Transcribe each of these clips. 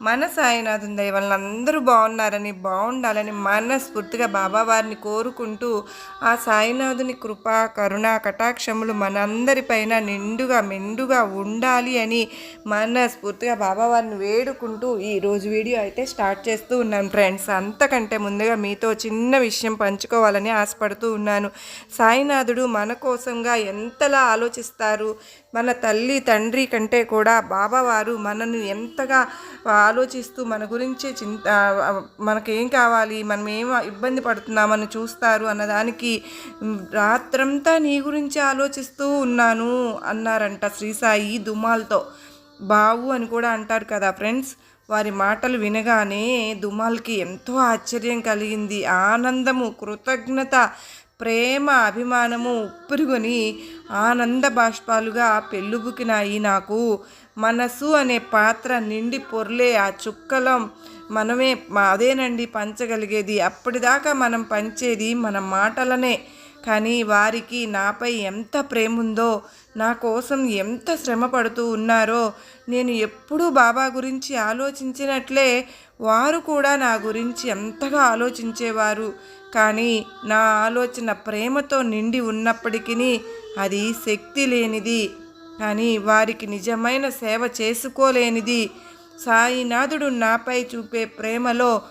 మన సాయినాథుని దయ వలన అందరూ బాగున్నారని బాగుండాలని మనస్ఫూర్తిగా బాబావారిని కోరుకుంటూ ఆ సాయినాథుని కృప కరుణ కటాక్షములు మనందరిపైన నిండుగా మెండుగా ఉండాలి అని మనస్ఫూర్తిగా బాబావారిని వేడుకుంటూ ఈరోజు వీడియో అయితే స్టార్ట్ చేస్తూ ఉన్నాను ఫ్రెండ్స్. అంతకంటే ముందుగా మీతో చిన్న విషయం పంచుకోవాలని ఆశపడుతూ ఉన్నాను. సాయినాథుడు మన కోసంగా ఎంతలా ఆలోచిస్తారు? మన తల్లి తండ్రి కంటే కూడా బాబావారు మనల్ని ఎంతగా ఆలోచిస్తూ మన గురించి చింత మనకేం కావాలి మనం ఏం ఇబ్బంది పడుతున్నామని చూస్తారు అన్నదానికి రాత్రంతా నీ గురించి ఆలోచిస్తూ ఉన్నాను అన్నారంట శ్రీసాయి దుమాల్తో. బావు అని కూడా అంటారు కదా ఫ్రెండ్స్ వారి మాటలు వినగానే దుమాల్కి ఎంతో ఆశ్చర్యం కలిగింది. ఆనందము కృతజ్ఞత ప్రేమ అభిమానము ఉప్పురుగొని ఆనంద బాష్పాలుగా పెళ్ళుబుకినాయి నాకు. మనసు అనే పాత్ర నిండి పొర్లే ఆ చుక్కలం మనమే అదేనండి పంచగలిగేది. అప్పటిదాకా మనం పంచేది మన మాటలనే. కానీ వారికి నాపై ఎంత ప్రేమ ఉందో నా కోసం ఎంత శ్రమ పడుతూ ఉన్నారో నేను ఎప్పుడూ బాబా గురించి ఆలోచించినట్లే వారు కూడా నా గురించి ఎంతగా ఆలోచించేవారు. కానీ నా ఆలోచన ప్రేమతో నిండి ఉన్నప్పటికీ అది శక్తి లేనిది. కానీ వారికి నిజమైన సేవ చేసుకోలేనిది. సాయినాథుడు నాపై చూపే ప్రేమలో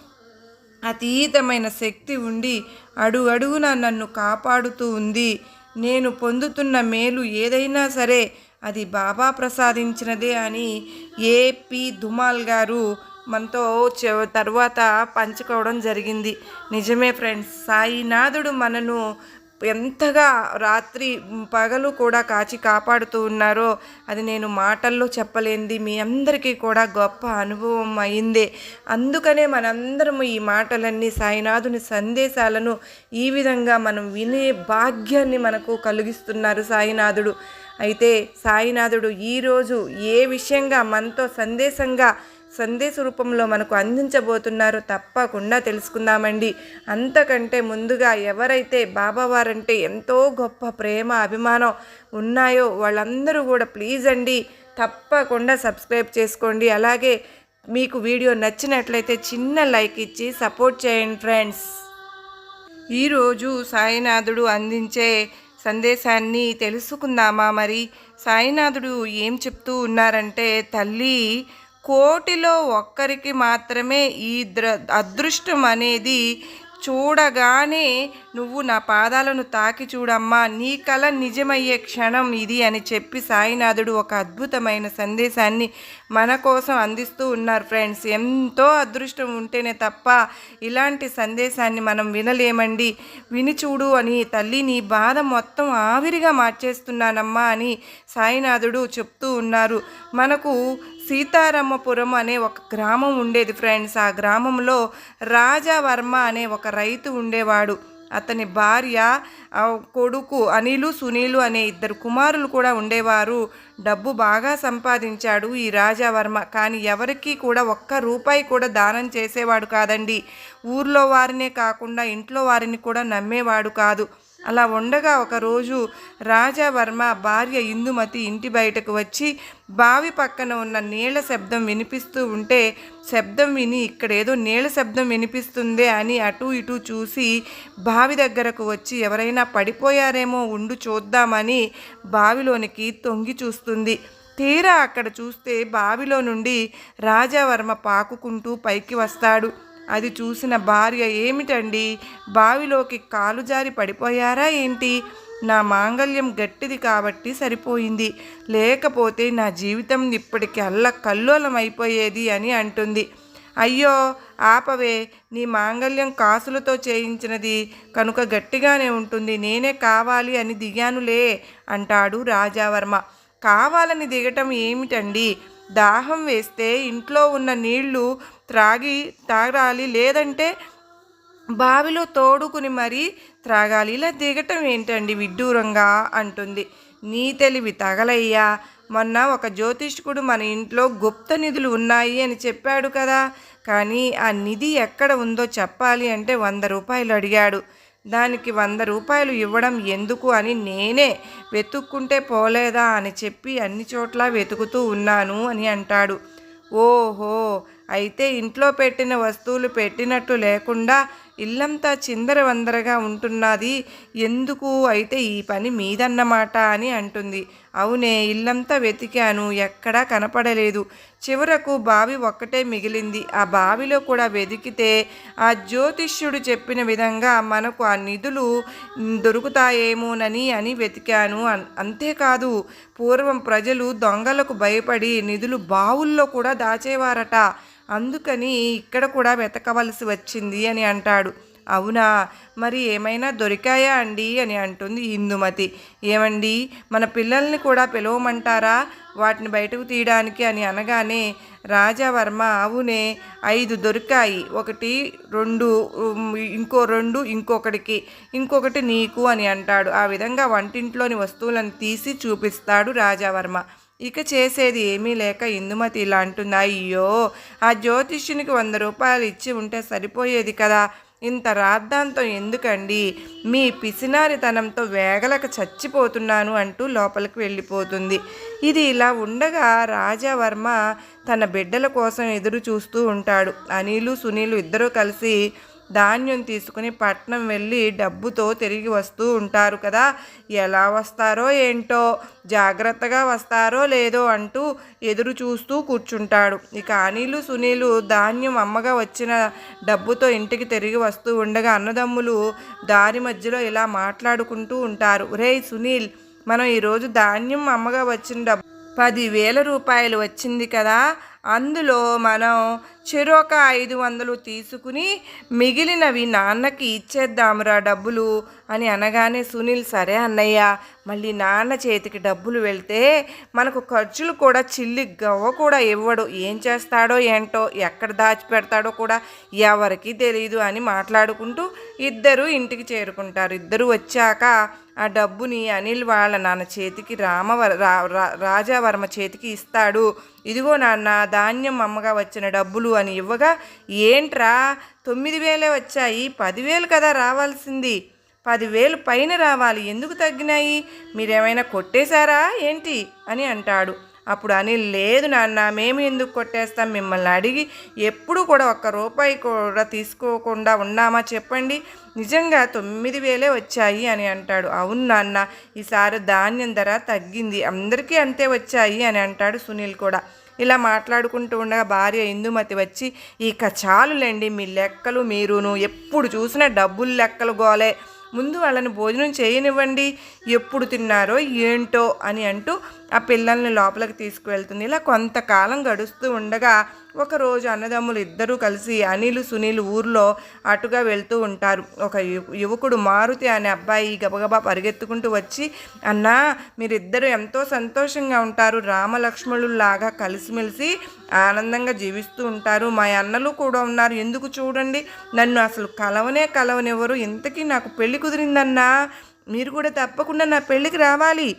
అతీతమైన శక్తి ఉండి అడుగు అడుగున నన్ను కాపాడుతూ ఉంది. నేను పొందుతున్న మేలు ఏదైనా సరే అది బాబా ప్రసాదించినదే అని ఏపీ ధుమాల్ గారు మనతో చె- తర్వాత పంచుకోవడం జరిగింది. నిజమే ఫ్రెండ్స్ సాయినాథుడు మనను ఎంతగా రాత్రి పగలు కూడా కాచి కాపాడుతూ ఉన్నారో అది నేను మాటల్లో చెప్పలేనిది మీ అందరికీ కూడా గొప్ప అనుభవం అయిందే. అందుకనే మనందరము ఈ మాటలన్నీ సాయినాథుని సందేశాలను ఈ విధంగా మనం వినే భాగ్యాన్ని మనకు కలిగిస్తున్నారు సాయినాథుడు. అయితే సాయినాథుడు ఈరోజు ఏ విషయంగా మనతో సందేశంగా సందేశ రూపంలో మనకు అందించబోతున్నారో తప్పకుండా తెలుసుకుందామండి. అంతకంటే ముందుగా ఎవరైతే బాబావారంటే ఎంతో గొప్ప ప్రేమ అభిమానం ఉన్నాయో వాళ్ళందరూ కూడా ప్లీజ్ అండి తప్పకుండా సబ్స్క్రైబ్ చేసుకోండి. అలాగే మీకు వీడియో నచ్చినట్లయితే చిన్న లైక్ ఇచ్చి సపోర్ట్ చేయండి ఫ్రెండ్స్. ఈరోజు సాయినాథుడు అందించే సందేశాన్ని తెలుసుకుందామా మరి? సాయినాథుడు ఏం చెప్తూ ఉన్నారంటే తల్లి కోటిలో ఒక్కరికి మాత్రమే ఈ ద్ర అదృష్టం అనేది చూడగానే నువ్వు నా పాదాలను తాకి చూడమ్మా నీ కల నిజమయ్యే క్షణం ఇది అని చెప్పి సాయినాథుడు ఒక అద్భుతమైన సందేశాన్ని మన కోసం అందిస్తూ ఉన్నారు ఫ్రెండ్స్. ఎంతో అదృష్టం ఉంటేనే తప్ప ఇలాంటి సందేశాన్ని మనం వినలేమండి. విని చూడు అని తల్లి నీ బాధ మొత్తం ఆవిరిగా మార్చేస్తున్నానమ్మా అని సాయినాథుడు చెప్తూ ఉన్నారు. మనకు సీతారామపురం అనే ఒక గ్రామం ఉండేది ఫ్రెండ్స్. ఆ గ్రామంలో రాజావర్మ అనే ఒక రైతు ఉండేవాడు. అతని భార్య కొడుకు అనిలు సునీలు అనే ఇద్దరు కుమారులు కూడా ఉండేవారు. డబ్బు బాగా సంపాదించాడు ఈ రాజావర్మ. కానీ ఎవరికీ కూడా ఒక్క రూపాయి కూడా దానం చేసేవాడు కాదండి. ఊర్లో వారినే కాకుండా ఇంట్లో వారిని కూడా నమ్మేవాడు కాదు. అలా ఉండగా ఒకరోజు రాజావర్మ భార్య ఇందుమతి ఇంటి బయటకు వచ్చి బావి పక్కన ఉన్న నీళ్ళ శబ్దం వినిపిస్తూ ఉంటే శబ్దం విని ఇక్కడ ఏదో నీళ్ళ శబ్దం వినిపిస్తుందే అని అటు ఇటు చూసి బావి దగ్గరకు వచ్చి ఎవరైనా పడిపోయారేమో ఉండు చూద్దామని బావిలోనికి తొంగి చూస్తుంది. తీరా అక్కడ చూస్తే బావిలో నుండి రాజావర్మ పాకుకుంటూ పైకి వస్తాడు. అది చూసిన భార్య ఏమిటండి? బావిలోకి కాలు జారి పడిపోయారా ఏంటి? నా మాంగల్యం గట్టిది కాబట్టి సరిపోయింది. లేకపోతే నా జీవితం ఇప్పటికి అల్ల కల్లోలం అయిపోయేది అని అంటుంది. అయ్యో ఆపవే నీ మాంగల్యం కాసులతో చేయించినది కనుక గట్టిగానే ఉంటుంది. నేనే కావాలి అని దిగానులే అంటాడు రాజావర్మ. కావాలని దిగటం ఏమిటండి? దాహం వేస్తే ఇంట్లో ఉన్న నీళ్ళు త్రాగి తాగాలి లేదంటే బావిలో తోడుకుని మరీ త్రాగాలి. ఇలా దిగటం ఏంటండి విడ్డూరంగా అంటుంది. నీ తెలివి తగలయ్యా. మొన్న ఒక జ్యోతిష్కుడు మన ఇంట్లో గుప్త నిధులు ఉన్నాయి అని చెప్పాడు కదా. కానీ ఆ నిధి ఎక్కడ ఉందో చెప్పాలి అంటే వంద రూపాయలు అడిగాడు. దానికి వంద రూపాయలు ఇవ్వడం ఎందుకు అని నేనే వెతుక్కుంటే పోలేదా అని చెప్పి అన్ని చోట్ల వెతుకుతూ ఉన్నాను అని అంటాడు. ఓహో అయితే ఇంట్లో పెట్టిన వస్తువులు పెట్టినట్టు లేకుండా ఇల్లంతా చిందరవందరగా ఉంటున్నది. ఎందుకు? అయితే ఈ పని మీదన్నమాట అని అంటుంది. అవునే ఇల్లంతా వెతికాను ఎక్కడా కనపడలేదు. చివరకు బావి ఒక్కటే మిగిలింది. ఆ బావిలో కూడా వెతికితే ఆ జ్యోతిష్యుడు చెప్పిన విధంగా మనకు ఆ నిధులు దొరుకుతాయేమోనని అని వెతికాను. అన్- అంతేకాదు పూర్వం ప్రజలు దొంగలకు భయపడి నిధులు బావుల్లో కూడా దాచేవారట. అందుకని ఇక్కడ కూడా వెతకవలసి వచ్చింది అని అంటాడు. అవునా? మరి ఏమైనా దొరికాయా అండి అని అంటుంది ఇందుమతి ఏమండి? మన పిల్లల్ని కూడా పిలవమంటారా? వాటిని బయటకు తీయడానికి అని అనగానే రాజావర్మ అవునే ఐదు దొరికాయి. ఒకటి రెండు ఇంకో రెండు ఇంకొకటికి. ఇంకొకటి నీకు అని అంటాడు. ఆ విధంగా వంటింట్లోని వస్తువులను తీసి చూపిస్తాడు రాజావర్మ. ఇక చేసేది ఏమీ లేక ఇందుమతి ఇలా అంటుంది. అయ్యో ఆ జ్యోతిష్యునికి వంద రూపాయలు ఇచ్చి ఉంటే సరిపోయేది కదా. ఇంత రాద్ధాంతం ఎందుకండి? మీ పిసినారితనంతో వేగలక చచ్చిపోతున్నాను అంటూ లోపలికి వెళ్ళిపోతుంది. ఇది ఇలా ఉండగా రాజావర్మ తన బిడ్డల కోసం ఎదురు చూస్తూ ఉంటాడు. అనిలు సునీలు ఇద్దరూ కలిసి ధాన్యం తీసుకుని పట్నం వెళ్ళి డబ్బుతో తిరిగి వస్తూ ఉంటారు కదా. ఎలా వస్తారో ఏంటో జాగ్రత్తగా వస్తారో లేదో అంటూ ఎదురు చూస్తూ కూర్చుంటాడు. ఇక అనిలు సునీలు ధాన్యం అమ్మగా వచ్చిన డబ్బుతో ఇంటికి తిరిగి వస్తూ ఉండగా అన్నదమ్ములు దారి మధ్యలో ఇలా మాట్లాడుకుంటూ ఉంటారు. రే సునీల్ మనం ఈరోజు ధాన్యం అమ్మగా వచ్చిన డబ్బు పదివేల రూపాయలు వచ్చింది కదా. అందులో మనం చెరొక ఐదు వందలు తీసుకుని మిగిలినవి నాన్నకి ఇచ్చేద్దామురా డబ్బులు అని అనగానే సునీల్ సరే అన్నయ్య మళ్ళీ నాన్న చేతికి డబ్బులు వెళ్తే మనకు ఖర్చులు కూడా చిల్లి గవ్వ కూడా ఇవ్వడు. ఏం చేస్తాడో ఏంటో ఎక్కడ దాచిపెడతాడో కూడా ఎవరికీ తెలియదు అని మాట్లాడుకుంటూ ఇద్దరు ఇంటికి చేరుకుంటారు. ఇద్దరు వచ్చాక ఆ డబ్బుని అనిల్ వాళ్ళ నాన్న చేతికి రామవర రా- రా- రాజావర్మ చేతికి ఇస్తాడు. ఇదిగో నాన్న ధాన్యం అమ్మగా వచ్చిన డబ్బులు అని ఇవ్వగా ఏంట్రా తొమ్మిది వేలే వచ్చాయి. పదివేలు కదా రావాల్సింది. పదివేలు పైన రావాలి. ఎందుకు తగ్గినాయి? మీరేమైనా కొట్టేశారా? ఏంటి? అని అంటాడు. అప్పుడు అని లేదు నాన్న మేము ఎందుకు కొట్టేస్తాం? మిమ్మల్ని అడిగి ఎప్పుడు కూడా ఒక్క రూపాయి కూడా తీసుకోకుండా ఉన్నామా చెప్పండి. నిజంగా తొమ్మిది వేలే వచ్చాయి అని అంటాడు. అవును నాన్న ఈసారి ధాన్యం ధర తగ్గింది. అందరికీ అంతే వచ్చాయి అని అంటాడు సునీల్ కూడా. ఇలా మాట్లాడుకుంటూ ఉండగా భార్య ఇందుమతి వచ్చి ఇక చాలులేండి మీ లెక్కలు మీరును. ఎప్పుడు చూసినా డబ్బులు లెక్కలు గోలే. ముందు వాళ్ళని భోజనం చేయనివ్వండి ఎప్పుడు తిన్నారో ఏంటో అని అంటూ ఆ పిల్లల్ని లోపలికి తీసుకువెళ్తుంది. ఇలా కొంతకాలం గడుస్తూ ఉండగా ఒకరోజు అన్నదమ్ములు ఇద్దరూ కలిసి అనిలు సునీల్ ఊర్లో అటుగా వెళ్తూ ఉంటారు. ఒక యువకుడు మారుతి అనే అబ్బాయి గబగబా పరిగెత్తుకుంటూ వచ్చి అన్నా మీరిద్దరూ ఎంతో సంతోషంగా ఉంటారు. రామలక్ష్మణుల్లాగా కలిసిమెలిసి ఆనందంగా జీవిస్తూ ఉంటారు. మా అన్నలు కూడా ఉన్నారు. ఎందుకు చూడండి? నన్ను అసలు కలవనే కలవనివ్వరు. ఇంతకీ నాకు పెళ్ళి కుదిరిందన్నా? మీరు కూడా తప్పకుండా నా పెళ్ళికి రావాలి.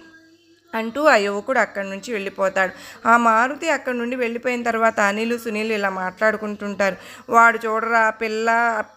అంటూ ఆ యువకుడు అక్కడి నుంచి వెళ్ళిపోతాడు. ఆ మారుతి అక్కడి నుండి వెళ్ళిపోయిన తర్వాత అనిలు సునీల్ ఇలా మాట్లాడుకుంటుంటారు. వాడు చూడరా పిల్ల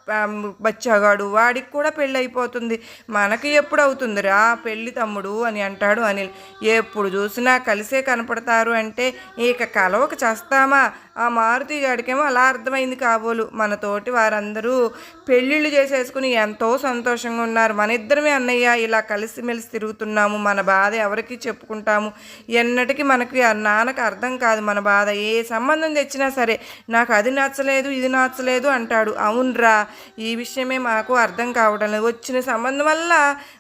బచ్చాగాడు బచ్చగాడు వాడికి కూడా పెళ్ళి అయిపోతుంది మనకి ఎప్పుడు అవుతుందిరా పెళ్ళి తమ్ముడు అని అంటాడు అనిల్. ఎప్పుడు చూసినా కలిసే కనపడతారు అంటే ఇక కలవక చేస్తామా? ఆ మారుతి గాడికేమో అలా అర్థమైంది కాబోలు. మన తోటి వారందరూ పెళ్ళిళ్ళు చేసేసుకుని ఎంతో సంతోషంగా ఉన్నారు. మన ఇద్దరమే అన్నయ్య ఇలా కలిసిమెలిసి తిరుగుతున్నాము. మన బాధ ఎవరికి చెప్పుకుంటాము? ఎన్నటికీ మనకి ఆ నాన్నకి అర్థం కాదు మన బాధ. ఏ సంబంధం తెచ్చినా సరే నాకు అది నచ్చలేదు ఇది నచ్చలేదు అంటాడు. అవునరా ఈ విషయమే మాకు అర్థం కావడం లేదు. వచ్చిన సంబంధం వల్ల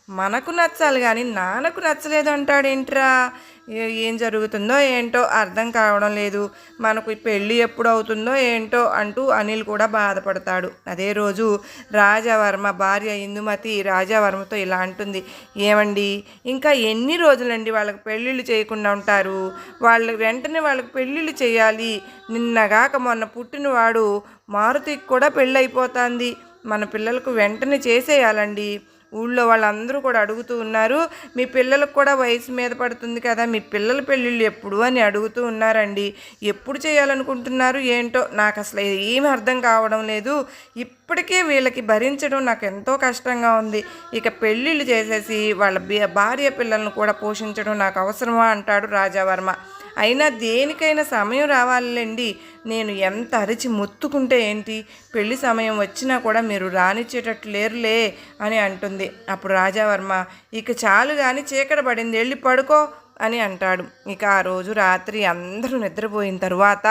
మనకు నచ్చాలి కానీ నాన్నకు నచ్చలేదు అంటాడేంట్రా? ఏం జరుగుతుందో ఏంటో అర్థం కావడం లేదు. మనకు పెళ్ళి ఎప్పుడు అవుతుందో ఏంటో అంటూ అనిల్ కూడా బాధపడతాడు. అదే రోజు రాజావర్మ భార్య ఇందుమతి రాజావర్మతో ఇలా అంటుంది. ఏమండి ఇంకా ఎన్ని రోజులండి వాళ్ళకి పెళ్ళిళ్ళు చేయకుండా ఉంటారు? వాళ్ళ వెంటనే వాళ్ళకి పెళ్ళిళ్ళు చేయాలి. నిన్నగాక మొన్న పుట్టినవాడు మారుతికి కూడా పెళ్ళైపోతుంది. మన పిల్లలకు వెంటనే చేసేయాలండి. ఊళ్ళో వాళ్ళందరూ కూడా అడుగుతూ ఉన్నారు మీ పిల్లలకు కూడా వయసు మీద పడుతుంది కదా మీ పిల్లల పెళ్ళిళ్ళు ఎప్పుడు? అని అడుగుతూ ఉన్నారండి. ఎప్పుడు చేయాలనుకుంటున్నారు ఏంటో నాకు అసలు ఏమీ అర్థం కావడం లేదు. ఇప్పటికే వీళ్ళకి భరించడం నాకు ఎంతో కష్టంగా ఉంది. ఇక పెళ్ళిళ్ళు చేసేసి వాళ్ళ భార్య పిల్లలను కూడా పోషించడం నాకు అవసరమా అంటాడు రాజావర్మ. అయినా దేనికైనా సమయం రావాలండి. నేను ఎంత అరిచి మొత్తుకుంటే ఏంటి? పెళ్ళి సమయం వచ్చినా కూడా మీరు రానిచ్చేటట్టు లేరులే అని అంటుంది. అప్పుడు రాజావర్మ ఇక చాలు కానీ చీకట పడింది వెళ్ళి పడుకో అని అంటాడు. ఇక ఆ రోజు రాత్రి అందరూ నిద్రపోయిన తర్వాత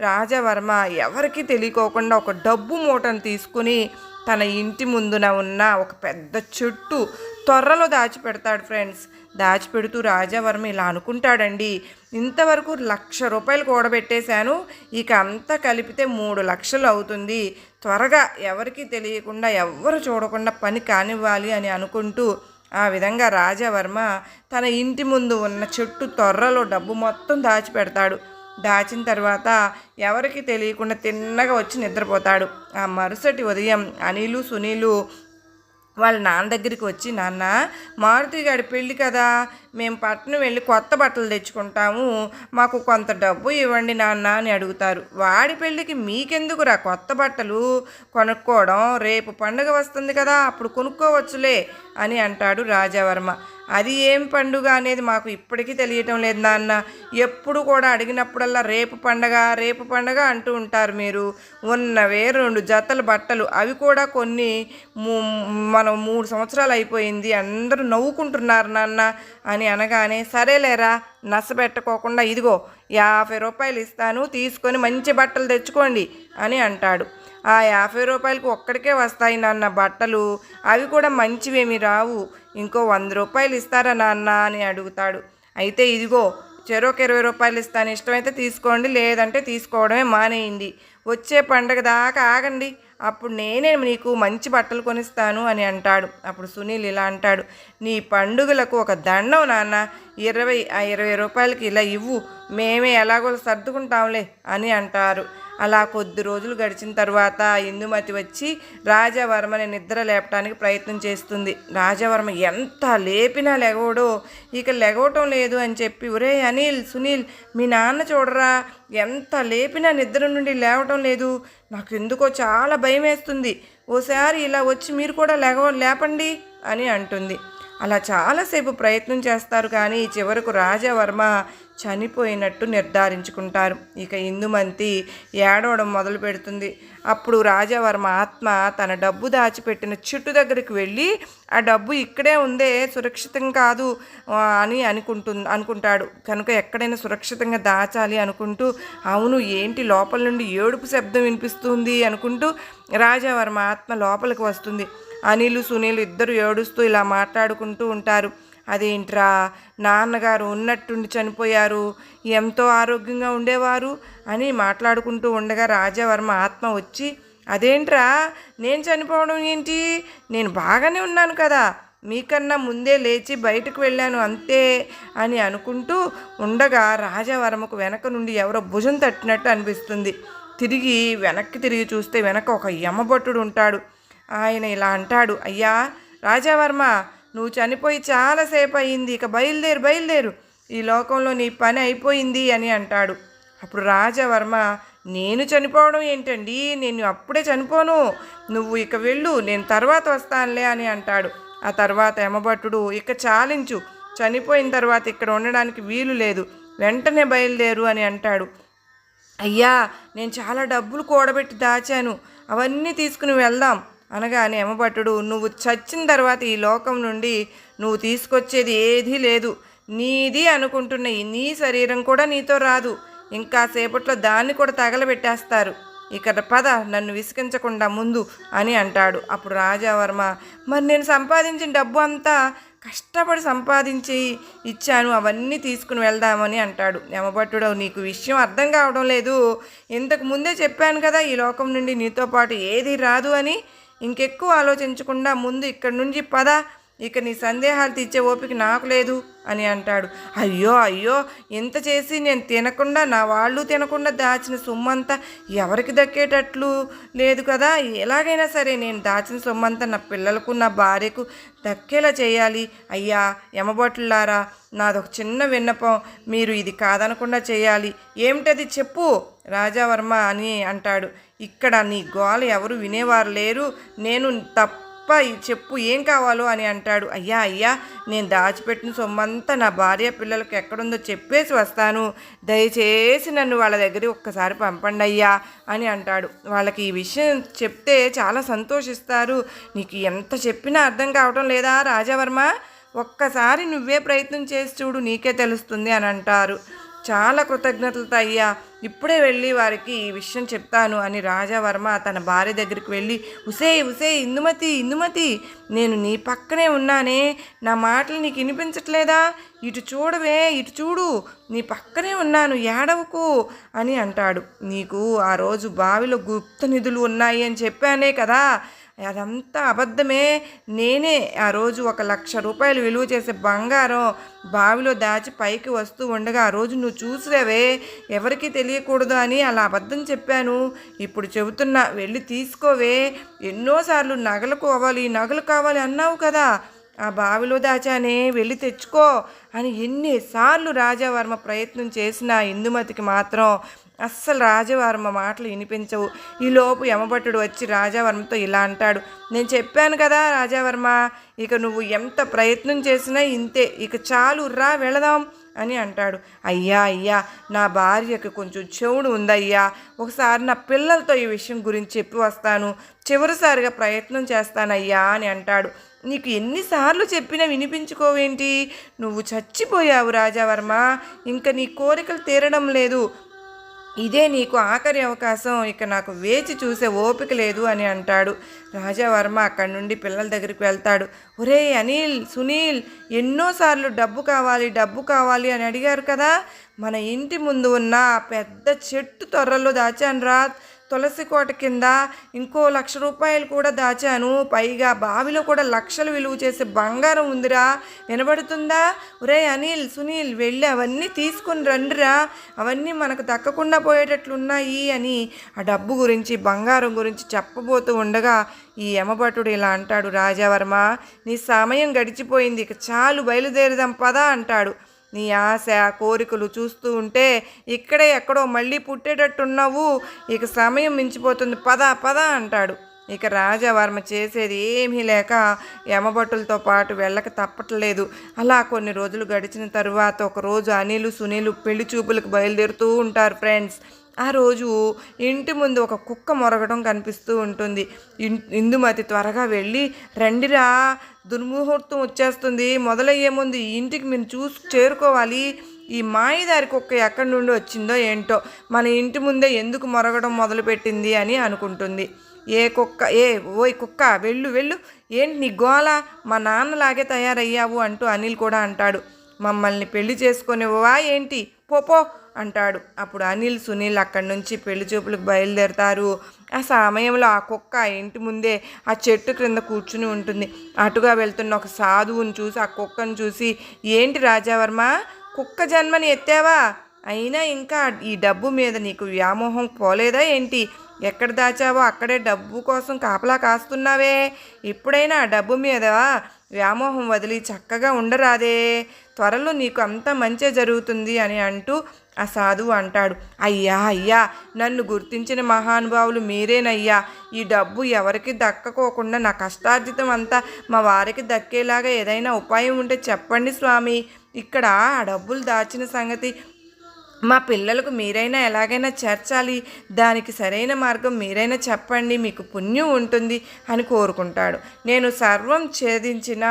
రాజావర్మ ఎవరికీ తెలియకోకుండా ఒక డబ్బు మూటను తీసుకుని తన ఇంటి ముందున ఉన్న ఒక పెద్ద చెట్టు త్వరలో దాచిపెడతాడు ఫ్రెండ్స్. దాచిపెడుతూ రాజావర్మ ఇలా అనుకుంటాడండి ఇంతవరకు లక్ష రూపాయలు కూడబెట్టేశాను ఇక అంతా కలిపితే మూడు లక్షలు అవుతుంది. త్వరగా ఎవరికీ తెలియకుండా ఎవ్వరు చూడకుండా పని కానివ్వాలి అని అనుకుంటూ ఆ విధంగా రాజావర్మ తన ఇంటి ముందు ఉన్న చెట్టు త్వరలో డబ్బు మొత్తం దాచిపెడతాడు. దాచిన తర్వాత ఎవరికి తెలియకుండా తిన్నగా వచ్చి నిద్రపోతాడు. ఆ మరుసటి ఉదయం అనిలు సునీలు వాళ్ళ నాన్న దగ్గరికి వచ్చి నాన్న మారుతి గారి పెళ్ళి కదా మేము పట్టణం వెళ్ళి కొత్త బట్టలు తెచ్చుకుంటాము మాకు కొంత డబ్బు ఇవ్వండి నాన్న అని అడుగుతారు. వాడి పెళ్ళికి మీకెందుకురా కొత్త బట్టలు? కొనుక్కోవడం రేపు పండుగ వస్తుంది కదా అప్పుడు కొనుక్కోవచ్చులే అని అంటాడు రాజావర్మ. అది ఏం పండుగ అనేది మాకు ఇప్పటికీ తెలియటం లేదు నాన్న. ఎప్పుడు కూడా అడిగినప్పుడల్లా రేపు పండగ రేపు పండగ అంటూ ఉంటారు మీరు. ఉన్నవే రెండు జతల బట్టలు. అవి కూడా కొన్ని మూ- మనం మూడు సంవత్సరాలు అయిపోయింది. అందరూ నవ్వుకుంటున్నారు నాన్న అని అనగానే సరేలేరా నసబెట్టుకోకుండా ఇదిగో యాభై రూపాయలు ఇస్తాను తీసుకొని మంచి బట్టలు తెచ్చుకోండి అని అంటాడు. ఆ యాభై రూపాయలకు ఒక్కడికే వస్తాయి నాన్న బట్టలు. అవి కూడా మంచివేమి రావు. ఇంకో వంద రూపాయలు ఇస్తారా నాన్న అని అడుగుతాడు. అయితే ఇదిగో చెరోకి ఇరవై రూపాయలు ఇస్తాను. ఇష్టమైతే తీసుకోండి లేదంటే తీసుకోవడమే మానేయండి. వచ్చే పండగ దాకా ఆగండి. అప్పుడు నేనే నీకు మంచి బట్టలు కొనిస్తాను అని అంటాడు. అప్పుడు సునీల్ ఇలా అంటాడు నీ పండుగలకు ఒక దండం నాన్న. ఇరవై ఆ ఇరవై రూపాయలకి ఇలా ఇవ్వు. మేమే ఎలాగో సర్దుకుంటాంలే అని అంటారు. అలా కొద్ది రోజులు గడిచిన తర్వాత ఇందుమతి వచ్చి రాజవర్మని నిద్ర లేపడానికి ప్రయత్నం చేస్తుంది. రాజావర్మ ఎంత లేపినా లెగవడో ఇక లెగవటం లేదు అని చెప్పి ఒరే అనిల్ సునీల్ మీ నాన్న చూడరా ఎంత లేపినా నిద్ర నుండి లేవటం లేదు. నాకు ఎందుకో చాలా భయం వేస్తుంది ఓసారి ఇలా వచ్చి మీరు కూడా లేగవ లేపండి అని అంటుంది. అలా చాలాసేపు ప్రయత్నం చేస్తారు కానీ చివరకు రాజావర్మ చనిపోయినట్టు నిర్ధారించుకుంటారు. ఇక ఇందుమంతి ఏడవడం మొదలు పెడుతుంది. అప్పుడు రాజావర్మ ఆత్మ తన డబ్బు దాచిపెట్టిన చెట్టు దగ్గరికి వెళ్ళి ఆ డబ్బు ఇక్కడే ఉందే సురక్షితం కాదు అని అనుకుంటు అనుకుంటాడు. కనుక ఎక్కడైనా సురక్షితంగా దాచాలి అనుకుంటూ అవును ఏంటి లోపల నుండి ఏడుపు శబ్దం వినిపిస్తుంది? అనుకుంటూ రాజావర్మ ఆత్మ లోపలికి వస్తుంది. అనిలు సునీలు ఇద్దరు ఏడుస్తూ ఇలా మాట్లాడుకుంటూ ఉంటారు. అదేంట్రా? నాన్నగారు ఉన్నట్టుండి చనిపోయారు. ఎంతో ఆరోగ్యంగా ఉండేవారు అని మాట్లాడుకుంటూ ఉండగా రాజావర్మ ఆత్మ వచ్చి అదేంట్రా? నేను చనిపోవడం ఏంటి? నేను బాగానే ఉన్నాను కదా. మీకన్నా ముందే లేచి బయటకు వెళ్ళాను అంతే అని అనుకుంటూ ఉండగా రాజావర్మకు వెనక నుండి ఎవరో భుజం తట్టినట్టు అనిపిస్తుంది. తిరిగి వెనక్కి తిరిగి చూస్తే వెనక ఒక యమభట్టుడు ఉంటాడు. ఆయన ఇలా అంటాడు అయ్యా రాజావర్మ నువ్వు చనిపోయి చాలాసేపు అయింది ఇక బయలుదేరు బయలుదేరు ఈ లోకంలో నీ పని అయిపోయింది అని అంటాడు. అప్పుడు రాజవర్మ నేను చనిపోవడం ఏంటండి? నేను అప్పుడే చనిపోను. నువ్వు ఇక వెళ్ళు నేను తర్వాత వస్తానులే అని అంటాడు. ఆ తర్వాత యమభట్టుడు ఇక చాలించు చనిపోయిన తర్వాత ఇక్కడ ఉండడానికి వీలు లేదు వెంటనే బయలుదేరు అని అంటాడు. అయ్యా నేను చాలా డబ్బులు కూడబెట్టి దాచాను అవన్నీ తీసుకుని వెళ్దాం అనగానే యమభట్టుడు నువ్వు చచ్చిన తర్వాత ఈ లోకం నుండి నువ్వు తీసుకొచ్చేది ఏదీ లేదు. నీది అనుకుంటున్న నీ శరీరం కూడా నీతో రాదు. ఇంకా సేపట్లో దాన్ని కూడా తగలబెట్టేస్తారు. ఇక్కడ పద నన్ను విసిగించకుండా ముందు అని అంటాడు. అప్పుడు రాజావర్మ మరి నేను సంపాదించిన డబ్బు అంతా కష్టపడి సంపాదించి ఇచ్చాను. అవన్నీ తీసుకుని వెళ్దామని అంటాడు. యమభట్టుడు నీకు విషయం అర్థం కావడం లేదు. ఇంతకు ముందే చెప్పాను కదా ఈ లోకం నుండి నీతో పాటు ఏది రాదు అని ఇంకెక్కువ ఆలోచించకుండా ముందు ఇక్కడి నుంచి పద. ఇక నీ సందేహాలు తీర్చే ఓపిక నాకు లేదు. అని అంటాడు. అయ్యో అయ్యో ఇంత చేసి నేను తినకుండా నా వాళ్ళు తినకుండా దాచిన సొమ్మంతా ఎవరికి దక్కేటట్లు లేదు కదా? ఎలాగైనా సరే నేను దాచిన సొమ్మంతా నా పిల్లలకు నా భార్యకు దక్కేలా చేయాలి. అయ్యా యమబొట్లులారా నాదొక చిన్న విన్నపం. మీరు ఇది కాదనకుండా చేయాలి. ఏమిటది చెప్పు రాజావర్మ అని అంటాడు. ఇక్కడ నీ గోల ఎవరు వినేవారు లేరు. నేను తప్ప చెప్పు ఏం కావాలో అని అంటాడు. అయ్యా అయ్యా నేను దాచిపెట్టిన సొమ్మంతా నా భార్య పిల్లలకు ఎక్కడుందో చెప్పేసి వస్తాను. దయచేసి నన్ను వాళ్ళ దగ్గర ఒక్కసారి పంపండి అయ్యా అని అంటాడు. వాళ్ళకి ఈ విషయం చెప్తే చాలా సంతోషిస్తారు. నీకు ఎంత చెప్పినా అర్థం కావటం లేదా రాజావర్మ? ఒక్కసారి నువ్వే ప్రయత్నం చేసి చూడు నీకే తెలుస్తుంది అని అంటారు. చాలా కృతజ్ఞతలతో అయ్యా ఇప్పుడే వెళ్ళి వారికి ఈ విషయం చెప్తాను అని రాజావర్మ తన భార్య దగ్గరికి వెళ్ళి ఉసే ఉసే ఇందుమతి ఇందుమతి నేను నీ పక్కనే ఉన్నానే నా మాటలు నీకు వినిపించట్లేదా? ఇటు చూడవే ఇటు చూడు నీ పక్కనే ఉన్నాను ఏడవకు అని అంటాడు. నీకు ఆ రోజు బావిలో గుప్త నిధులు ఉన్నాయి అని చెప్పానే కదా అదంతా అబద్ధమే. నేనే ఆ రోజు ఒక లక్ష రూపాయలు విలువ చేసే బంగారం బావిలో దాచి పైకి వస్తూ ఉండగా ఆ రోజు నువ్వు చూసావే ఎవరికి తెలియకూడదు అని అలా అబద్ధం చెప్పాను. ఇప్పుడు చెబుతున్నా వెళ్ళి తీసుకోవే. ఎన్నోసార్లు నగలు కావాలి నగలు కావాలి అన్నావు కదా. ఆ బావిలో దాచానే వెళ్ళి తెచ్చుకో అని ఎన్నిసార్లు రాజావర్మ ప్రయత్నం చేసిన ఇందుమతికి మాత్రం అస్సలు రాజవర్మ మాటలు వినిపించవు. ఈలోపు యమభట్టుడు వచ్చి రాజావర్మతో ఇలా అంటాడు. నేను చెప్పాను కదా రాజావర్మ ఇక నువ్వు ఎంత ప్రయత్నం చేసినా ఇంతే ఇక చాలు రా వెళదాం అని అంటాడు. అయ్యా అయ్యా నా భార్యకు కొంచెం చెవుడు ఉందయ్యా. ఒకసారి నా పిల్లలతో ఈ విషయం గురించి చెప్పి వస్తాను. చివరిసారిగా ప్రయత్నం చేస్తానయ్యా అని అంటాడు. నీకు ఎన్నిసార్లు చెప్పినా వినిపించుకోవేంటి? నువ్వు చచ్చిపోయావు రాజావర్మ. ఇంకా నీ కోరికలు తీరడం లేదు. ఇదే నీకు ఆఖరి అవకాశం. ఇక నాకు వేచి చూసే ఓపిక లేదు అని అంటాడు. రాజావర్మ అక్కడి నుండి పిల్లల దగ్గరికి వెళ్తాడు. ఒరే అనిల్ సునీల్ ఎన్నోసార్లు డబ్బు కావాలి డబ్బు కావాలి అని అడిగారు కదా. మన ఇంటి ముందు ఉన్న పెద్ద చెట్టు తొర్రలో దాచాను రా తులసి కోట కింద ఇంకో లక్ష రూపాయలు కూడా దాచాను. పైగా బావిలో కూడా లక్షలు విలువ చేసే బంగారం ఉందిరా. వినబడుతుందా? ఒరే అనిల్ సునీల్ వెళ్ళి అవన్నీ తీసుకుని రండిరా. అవన్నీ మనకు దక్కకుండా పోయేటట్లున్నాయి అని ఆ డబ్బు గురించి బంగారం గురించి చెప్పబోతూ ఉండగా ఈ యమభటుడు ఇలా అంటాడు రాజావర్మ నీ సమయం గడిచిపోయింది. ఇక చాలు బయలుదేరదాం పదా అంటాడు. నీ ఆశ కోరికలు చూస్తూ ఉంటే ఇక్కడే ఎక్కడో మళ్ళీ పుట్టేటట్టున్నావు. ఇక సమయం మించిపోతుంది. పద పద అంటాడు. ఇక రాజవర్మ చేసేది ఏమీ లేక యమభటులతో పాటు వెళ్ళక తప్పట్లేదు. అలా కొన్ని రోజులు గడిచిన తరువాత ఒక రోజు అనిలు సునీలు పెళ్ళి చూపులకు బయలుదేరుతూ ఉంటారు ఫ్రెండ్స్. ఆ రోజు ఇంటి ముందు ఒక కుక్క మొరగడం కనిపిస్తూ ఉంటుంది. ఇందుమతి త్వరగా వెళ్ళి రండిరా దుర్ముహూర్తం వచ్చేస్తుంది. మొదలయ్యే ముందు ఈ ఇంటికి మీరు చూసి చేరుకోవాలి. ఈ మాయదారి కుక్క ఎక్కడి నుండి వచ్చిందో ఏంటో మన ఇంటి ముందే ఎందుకు మొరగడం మొదలుపెట్టింది అని అనుకుంటుంది. ఏ కుక్క ఏ ఓయ్ కుక్క వెళ్ళు వెళ్ళు. ఏంటి నీ గోల? మా నాన్నలాగే తయారయ్యావు అంటూ అనిల్ కూడా అంటాడు. మమ్మల్ని పెళ్ళి చేసుకునేవా ఏంటి? పోపో అంటాడు. అప్పుడు అనిల్ సునీల్ అక్కడి నుంచి పెళ్ళి చూపులకు బయలుదేరతారు. ఆ సమయంలో ఆ కుక్క ఇంటి ముందే ఆ చెట్టు క్రింద కూర్చుని ఉంటుంది. అటుగా వెళ్తున్న ఒక సాధువుని చూసి ఆ కుక్కను చూసి ఏంటి రాజావర్మ కుక్క జన్మని ఎత్తావా? అయినా ఇంకా ఈ డబ్బు మీద నీకు వ్యామోహం పోలేదా ఏంటి? ఎక్కడ దాచావో అక్కడే డబ్బు కోసం కాపలా కాస్తున్నావే. ఇప్పుడైనా ఆ డబ్బు మీద వ్యామోహం వదిలి చక్కగా ఉండరాదే. త్వరలో నీకు అంత మంచే జరుగుతుంది అని అంటూ ఆ సాధువు అంటాడు. అయ్యా అయ్యా నన్ను గుర్తించిన మహానుభావులు మీరేనయ్యా. ఈ డబ్బు ఎవరికి దక్కకోకుండా నా కష్టార్జితం అంతా మా వారికి దక్కేలాగా ఏదైనా ఉపాయం ఉంటే చెప్పండి స్వామి. ఇక్కడ ఆ డబ్బులు దాచిన సంగతి మా పిల్లలకు మీరైనా ఎలాగైనా చేర్చాలి. దానికి సరైన మార్గం మీరైనా చెప్పండి మీకు పుణ్యం ఉంటుంది అని కోరుకుంటాడు. నేను సర్వం ఛేదించిన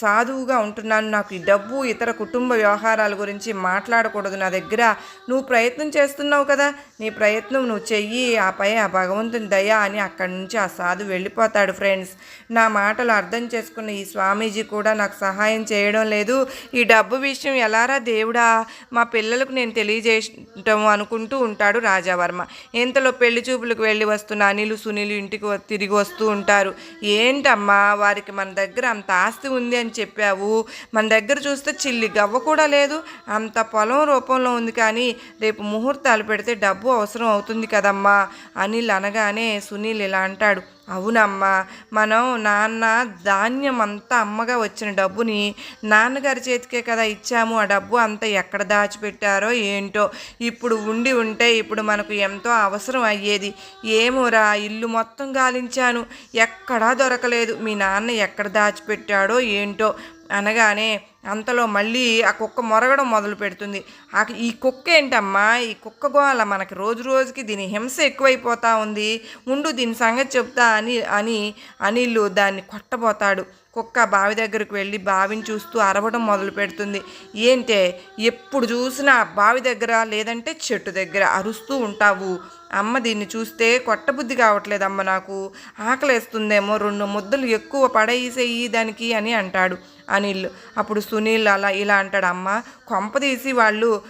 సాధువుగా ఉంటున్నాను. నాకు ఈ డబ్బు ఇతర కుటుంబ వ్యవహారాల గురించి మాట్లాడకూడదు నా దగ్గర. నువ్వు ప్రయత్నం చేస్తున్నావు కదా. నీ ప్రయత్నం నువ్వు చెయ్యి. ఆపై ఆ భగవంతుని దయ అని అక్కడి నుంచి ఆ సాధు వెళ్ళిపోతాడు ఫ్రెండ్స్. నా మాటలు అర్థం చేసుకున్న ఈ స్వామీజీ కూడా నాకు సహాయం చేయడం లేదు. ఈ డబ్బు విషయం ఎలారా దేవుడా? మా పిల్లలకు నేను తెలియజేయటం అనుకుంటూ ఉంటాడు రాజావర్మ. ఇంతలో పెళ్ళి చూపులకు వెళ్ళి వస్తున్న అనిలు సునీలు ఇంటికి తిరిగి వస్తూ ఉంటారు. ఏంటమ్మా? వారికి మన దగ్గర అంత ఆస్తి ఉంది అని చెప్పావు. మన దగ్గర చూస్తే చిల్లి గవ్వ కూడా లేదు. అంత పొలం రూపంలో ఉంది కానీ రేపు ముహూర్తాలు పెడితే డబ్బు అవసరం అవుతుంది కదమ్మా అనిల్ అనగానే సునీల్ ఇలా అంటాడు. అవునమ్మా మనం నాన్న ధాన్యం అంతా అమ్మగా వచ్చిన డబ్బుని నాన్నగారి చేతికే కదా ఇచ్చాము. ఆ డబ్బు అంతా ఎక్కడ దాచిపెట్టారో ఏంటో ఇప్పుడు ఉండి ఉంటే ఇప్పుడు మనకు ఎంతో అవసరం అయ్యేది. ఏమోరా ఇల్లు మొత్తం గాలించాను. ఎక్కడా దొరకలేదు. మీ నాన్న ఎక్కడ దాచిపెట్టాడో ఏంటో అనగానే అంతలో మళ్ళీ ఆ కుక్క మొరగడం మొదలు పెడుతుంది. ఆ ఈ కుక్క ఏంటమ్మా? ఈ కుక్క గోల మనకి రోజు రోజుకి దీని హింస ఎక్కువైపోతా ఉంది. ఉండు దీని సంగతి చెప్తా అని అని అనిల్లు దాన్ని కొట్టబోతాడు. కుక్క బావి దగ్గరకు వెళ్ళి బావిని చూస్తూ అరవడం మొదలు పెడుతుంది. ఏంటే? ఎప్పుడు చూసినా బావి దగ్గర లేదంటే చెట్టు దగ్గర అరుస్తూ ఉంటావు. అమ్మ దీన్ని చూస్తే కొట్టబుద్ధి కావట్లేదమ్మ నాకు. ఆకలేస్తుందేమో రెండు ముద్దలు ఎక్కువ పడేసేయి దానికి అని అంటాడు. అనిల్ అప్పుడు సునీల్ అలా ఇలా అంటాడు అమ్మ కొంపదీసి వాళ్ళు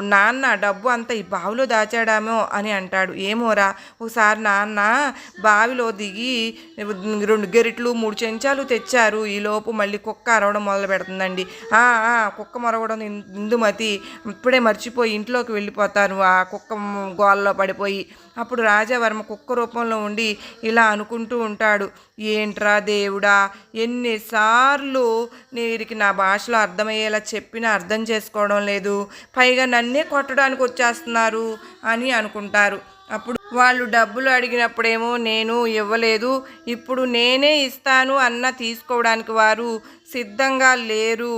నాన్న డబ్బు అంతా ఈ బావిలో దాచాడామో అని అంటాడు. ఏమోరా ఒకసారి నాన్న బావిలో దిగి రెండు గెరిట్లు మూడు చెంచాలు తెచ్చారు. ఈలోపు మళ్ళీ కుక్క అరవడం మొదలు పెడుతుందండి. "ఆ, ఆ, కుక్క మరవడం ఇందుమతి ఇప్పుడే మర్చిపోయి ఇంట్లోకి వెళ్ళిపోతారు ఆ కుక్క గోల్లో పడిపోయి అప్పుడు రాజావర్మ కుక్క రూపంలో ఉండి ఇలా అనుకుంటూ ఉంటాడు. ఏంట్రా దేవుడా ఎన్నిసార్లు వీరికి నా భాషలో అర్థమయ్యేలా చెప్పినా అర్థం చేసుకోవడం లేదు. పైగా నన్నే కొట్టడానికి వచ్చేస్తున్నారు అని అనుకుంటారు. అప్పుడు వాళ్ళు డబ్బులు అడిగినప్పుడేమో నేను ఇవ్వలేదు. ఇప్పుడు నేనే ఇస్తాను అన్న తీసుకోవడానికి వారు సిద్ధంగా లేరు.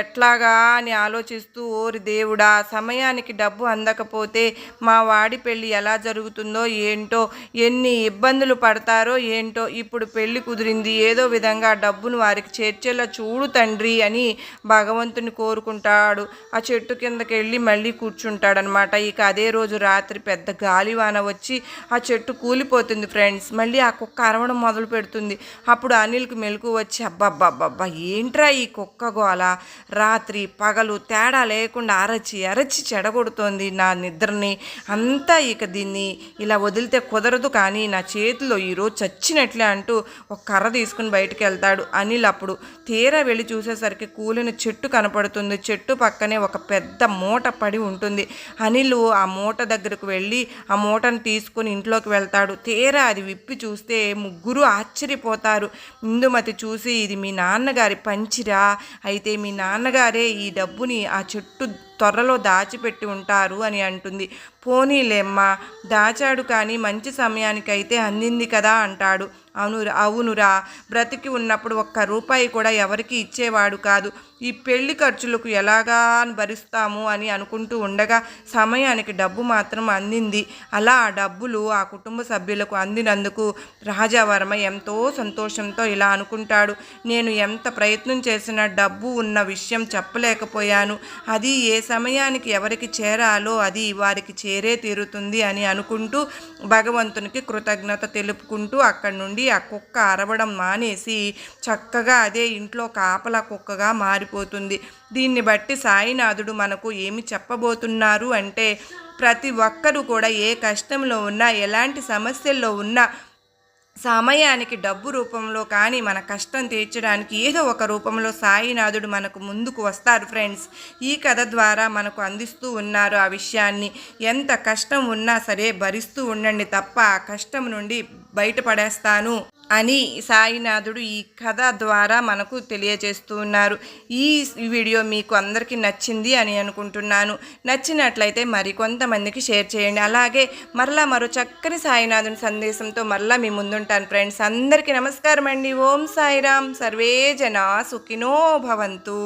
ఎట్లాగా అని ఆలోచిస్తూ ఓరి దేవుడా సమయానికి డబ్బు అందకపోతే మా వాడి పెళ్ళి ఎలా జరుగుతుందో ఏంటో ఎన్ని ఇబ్బందులు పడతారో ఏంటో ఇప్పుడు పెళ్ళి కుదిరింది ఏదో విధంగా డబ్బును వారికి చేర్చేలా చూడు తండ్రి అని భగవంతుని కోరుకుంటాడు. ఆ చెట్టు కిందకి వెళ్ళి మళ్ళీ కూర్చుంటాడనమాట. ఇక అదే రోజు రాత్రి పెద్ద గాలివాన వచ్చి ఆ చెట్టు కూలిపోతుంది ఫ్రెండ్స్. మళ్ళీ ఆ కుక్క అరవడం మొదలు పెడుతుంది అప్పుడు అనిల్కి మెలకు వచ్చి అబ్బబ్బబ్బబ్బా ఏంట్రా ఈ కుక్క గోల? రాత్రి పగలు తేడా లేకుండా అరచి అరచి చెడగొడుతోంది నా నిద్రని. అంతా ఇక దీన్ని ఇలా వదిలితే కుదరదు కానీ నా చేతిలో ఈరోజు చచ్చినట్లే అంటూ ఒక కర్ర తీసుకుని బయటికి వెళ్తాడు అనిల్ అప్పుడు. తీరా వెళ్ళి చూసేసరికి కూలిన చెట్టు కనపడుతుంది. చెట్టు పక్కనే ఒక పెద్ద మూట పడి ఉంటుంది. అనిల్ ఆ మూట దగ్గరకు వెళ్ళి ఆ మూటను తీసుకుని ఇంట్లోకి వెళ్తాడు. తీరా అది విప్పి చూస్తే ముగ్గురు ఆశ్చర్యపోతారు. ఇందుమతి చూసి ఇది మీ నాన్నగారి పంచిరా? అయితే మీ నాన్నగారే ఈ డబ్బుని ఆ చెట్టు త్వరలో దాచిపెట్టి ఉంటారు అని అంటుంది. పోనీలేమ్మా దాచాడు కానీ మంచి సమయానికైతే అందింది కదా అంటాడు. అవును అవునురా బ్రతికి ఉన్నప్పుడు ఒక్క రూపాయి కూడా ఎవరికి ఇచ్చేవాడు కాదు. ఈ పెళ్ళి ఖర్చులకు ఎలాగా భరిస్తాము అని అనుకుంటూ ఉండగా సమయానికి డబ్బు మాత్రం అందింది. అలా ఆ డబ్బులు ఆ కుటుంబ సభ్యులకు అందినందుకు రాజావర్మ ఎంతో సంతోషంతో ఇలా అనుకుంటాడు. నేను ఎంత ప్రయత్నం చేసినా డబ్బు ఉన్న విషయం చెప్పలేకపోయాను. అది ఏ సమయానికి ఎవరికి చేరాలో అది వారికి చేరే తీరుతుంది అని అనుకుంటూ భగవంతునికి కృతజ్ఞత తెలుపుకుంటూ అక్కడి నుండి ఆ కుక్క అరవడం మానేసి చక్కగా అదే ఇంట్లో కాపల కుక్కగా మారిపోతుంది. దీన్ని బట్టి సాయినాథుడు మనకు ఏమి చెప్పబోతున్నారు అంటే ప్రతి ఒక్కరూ కూడా ఏ కష్టంలో ఉన్నా ఎలాంటి సమస్యల్లో ఉన్నా సమయానికి డబ్బు రూపంలో కానీ మన కష్టం తీర్చడానికి ఏదో ఒక రూపంలో సాయినాథుడు మనకు ముందుకు వస్తారు ఫ్రెండ్స్. ఈ కథ ద్వారా మనకు అందిస్తూ ఉన్నారు ఆ విషయాన్ని. ఎంత కష్టం ఉన్నా సరే భరిస్తూ ఉండండి తప్ప ఆ కష్టం నుండి బయటపడేస్తాను. అని సాయినాథుడు ఈ కథ ద్వారా మనకు తెలియజేస్తూ ఉన్నారు. ఈ వీడియో మీకు అందరికీ నచ్చింది అని అనుకుంటున్నాను. నచ్చినట్లయితే మరికొంతమందికి షేర్ చేయండి. అలాగే మరలా మరో చక్కని సాయినాథుని సందేశంతో మరలా మీ ముందుంటాను ఫ్రెండ్స్. అందరికీ నమస్కారం అండి ఓం సాయిరామ్. సర్వే జనా సుఖినో భవంతు.